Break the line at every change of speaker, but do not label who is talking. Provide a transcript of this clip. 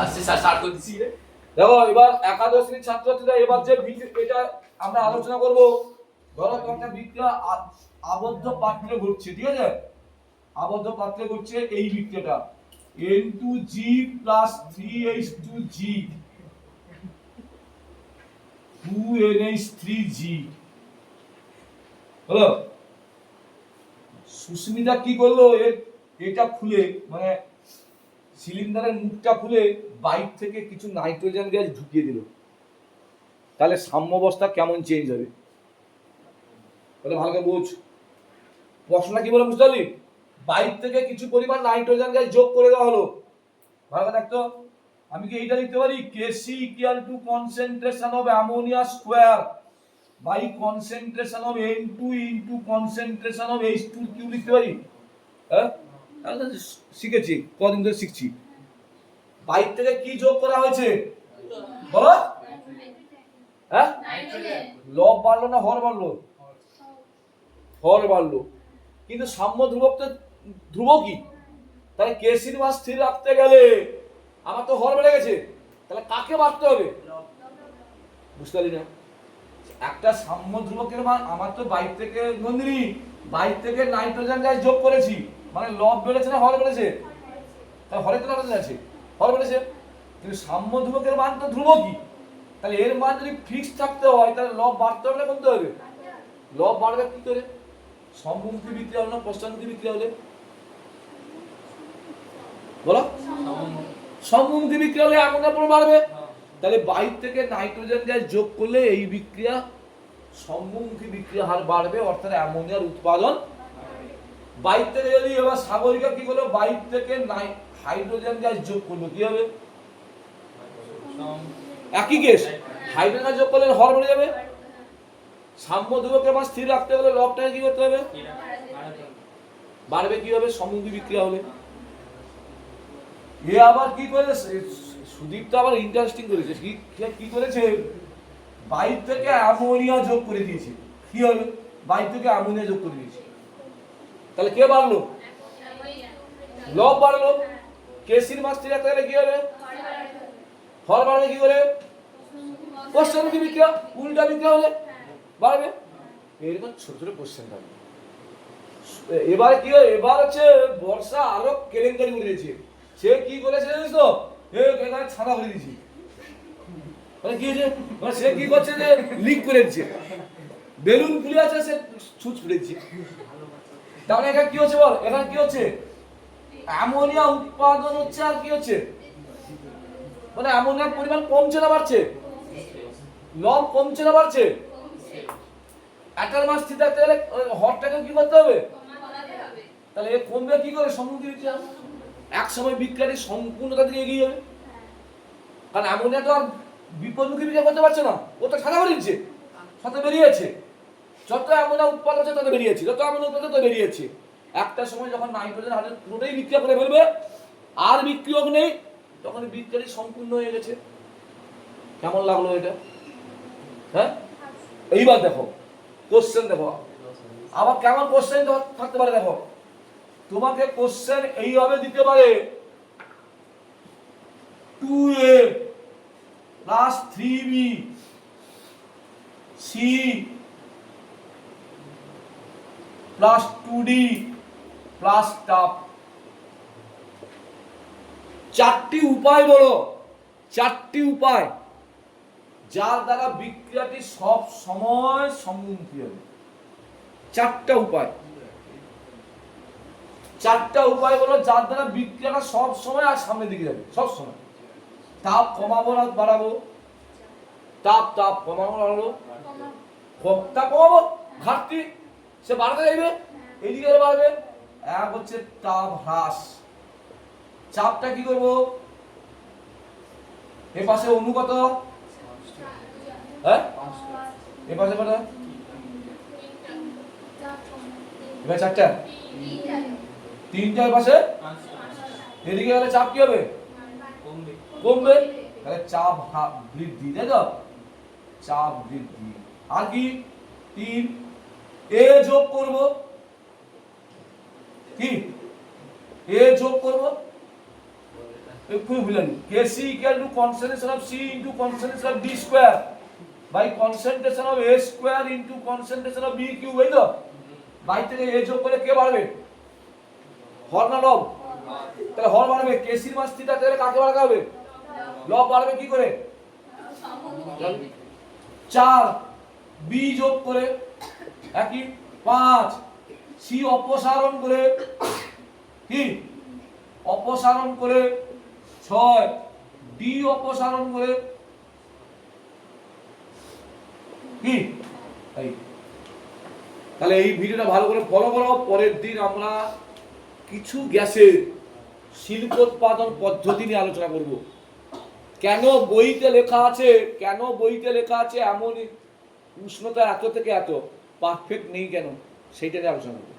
আসছে sir start করে দিছি
দেখো, এবার একাদশ শ্রেণির ছাত্রছাত্রীরা এবার যে এটা আমরা আলোচনা করব, ধরো একটা বিক্রিয়া আবদ্ধ পাত্রে ঘটছে ঠিক আছে? আবদ্ধ পাত্রে ঘটছে এই বিক্রিয়াটা N two G plus three H two G two N H three G হলো? সুস্মিতা কি করল? এর এটা খুলে মানে সিলিন্ডারের মুখটা খুলে বাইক থেকে কিছু নাইট্রোজেন গ্যাস ঢুকিয়ে দিল। তাহলে সাম্যাবস্থা কেমন চেঞ্জ হবে? তাহলে ভালো করে বোঝ। প্রশ্নটা কি বলে বুঝতে পারলি? বাইক থেকে কিছু পরিমাণ নাইট্রোজেন গ্যাস যোগ করে দেওয়া হলো। ভালো দেখতো আমি কি এইটা লিখতে পারি? KC equal to concentration of ammonia square by concentration of N two into concentration of H two cube লিখতে পারি? হ্যাঁ? তো শিখেছি, কদিন ধরে শিখছি। বাইক থেকে কি যোগ করা হয়েছে? বলো। হ্যাঁ? লব বাড়লো না হর বাড়লো? হর বাড়লো। কিন্তু সাম্য ধ্রুবক তো ধ্রুব কি? তাহলে কেসির মান স্থির রাখতে গেলে? আমার তো হর বেড়ে গেছে। তাহলে কাকে বাড়তে হবে? বুঝতে পারলি না? একটা সাম্য ধ্রুবকের মান আমার তো বাইক থেকে নন্দিনী বাইক থেকে নাইট্রোজেন গ্যাস যোগ করেছি। মানে লব বেড়েছে না হর বেড়েছে? তাহলে হরে তো নাইট্রোজেন আছে হর বেড়েছে। কিন্তু সাম্য ধ্রুবকের মান তো ধ্রুব কি? তাহলে এর মান যদি ফিক্স থাকতে হয়, তাহলে লব বাড়তে হবে না কমতে হবে? লব বাড়বে কি করে? সম্মুখী বিক্রিয়া হলো না পশ্চাৎমুখী বিক্রিয়া হলে? বলো। সম্মুখী বিক্রিয়া হলে অ্যামোনিয়া পুরো বাড়বে। তাহলে বাইর থেকে নাইট্রোজেন গ্যাস যোগ করলে এই বিক্রিয়া, সম্মুখী বিক্রিয়া হার বাড়বে, অর্থাৎ অ্যামোনিয়ার উৎপাদন বাইর থেকে যদি এবার সাগরিকা কি করল? বাইর থেকে নাই হাইড্রোজেন গ্যাস যোগ করল, কি হবে? একই কেস হাইড্রোজেন গ্যাস যোগ করলে হর বেড়ে যাবে? সাম্য ধ্রুবকের মান স্থির রাখতে হলে লবটাকে কি করতে হবে? বাড়বে কি হবে? সম্মুখী বিক্রিয়া হলে। এ আবার কি করেছে সুদীপ তো আবার ইন্টারেস্টিং করেছে। কি করেছে? বাইর থেকে অ্যামোনিয়া যোগ করে দিয়েছে। কি হবে? বাইর থেকে অ্যামোনিয়া যোগ করে দিয়েছে। তাহলে কে বাড়লো? লব বাড়লো। কেসির রাখতে গেলে কি হবে হর বাড়বে কি করে কোশ্চেন বিক্রিয়া উল্টা বিক্রিয়া হলে? বাড়বে? এরকম ছোট ছোট কোশ্চেন থাকবে এবার কি হয় এবার হচ্ছে বর্ষা আরও কেলেঙ্কারি করে দিয়েছে। সে কি করেছে জানিস তো? এখানে ছানা করে দিয়েছি। মানে কি হয়েছে? মানে সে কি করছে যে লিক করে দিচ্ছে বেলুন ফুলে আছে সে ছুঁচ ফুলেছে তার মানে এখানে কি হচ্ছে বল? এখানে কি হচ্ছে? অ্যামোনিয়া উৎপাদন হচ্ছে আর কি হচ্ছে? মানে অ্যামোনিয়ার পরিমাণ কমছে না বাড়ছে? লব কমছে না বাড়ছে? একটার মাস স্থির থাকতে গেলে হরটাকে কি করতে হবে? তাহলে এ কমবে কি করে? সম্মুখী বিক্রিয়া এক সময় বিক্রিয়াটি সম্পূর্ণতা দিকে এগিয়ে যাবে। কারণ অ্যামোনিয়া তো আর বিপদমুখী বিক্রিয়া করতে পারছে না। ও তো সাদা বেরিয়েছে সাথে বেরিয়েছে যত অ্যামোনিয়া উৎপাদন হচ্ছে তত বেরিয়েছে, যত অ্যামোনিয়া উৎপাদন তত বেরিয়েছে। একটা সময় যখন নাইট্রোজেন হাতে পুরোটাই বিক্রিয়া করে ফেলবে, আর বিক্রিয়ক নেই, তখন বিক্রিয়াটি সম্পূর্ণ হয়ে গেছে। কেমন লাগল এটা? হ্যাঁ? এইবার দেখো কোশ্চেন দেখো। আবার কেমন কোশ্চেন থাকতে পারে দেখো। তোমাকে কোশ্চেন এইভাবে দিতে পারে two A plus three B C plus two D plus টাপ চারটি উপায় বলো। চারটি উপায়। যার দ্বারা বিক্রিয়াটি সব সময় সম্মুখী হবে। চারটা উপায়। চারটা উপায় হলো যার দ্বারা বিক্রিয়াটা সব সময় আর সামনের দিকে যাবে। সব সময়। তাপ কমাবো না বাড়াবো। তাপ তাপ কমাবো না বাড়াবো তাপ কমাবো। ঘাটতি সে বাড়াতে যাইবে? এইদিকে বাড়বে? এক হচ্ছে তাপ হ্রাস। চাপটা কি করব? এ পাশে অনুগত হ্যাঁ? এ পাশে কত এবার চারটা? তিনটার পাশে? এদিকে গেলে চাপ কি হবে? কমবে। তাহলে চাপ বৃদ্ধি তাই তো? চাপ বৃদ্ধি। আর কি? তিন। এ যোগ করব? কি? এ যোগ করব? এক্ষুনি ভুলেন KC equal to concentration of C into concentration of D square by concentration of A square into concentration of B cube এই তো? বাই থেকে এ যোগ করে কে বাড়বে? হর না লব? তাহলে হর বাড়বে। কেসির মাস থিটা তাহলে কাকে বাড়াতে হবে? লব বাড়বে কি করে? চার। বি যোগ করে একই পাঁচ। সি অপসারণ করে কি? অপসারণ করে ছয়। ডি অপসারণ করে কি? তাহলে এই ভিডিওটা ভালো করে ফলো করো। পরের দিন আমরা কিছু গ্যাসের শিল্পোৎপাদন পদ্ধতি নিয়ে আলোচনা করব। কেন বইতে লেখা আছে? কেন বইতে লেখা আছে? এমন উষ্ণতা এত থেকে এত। পারফেক্ট নেই কেন? সেইটা নিয়ে আলোচনা করব।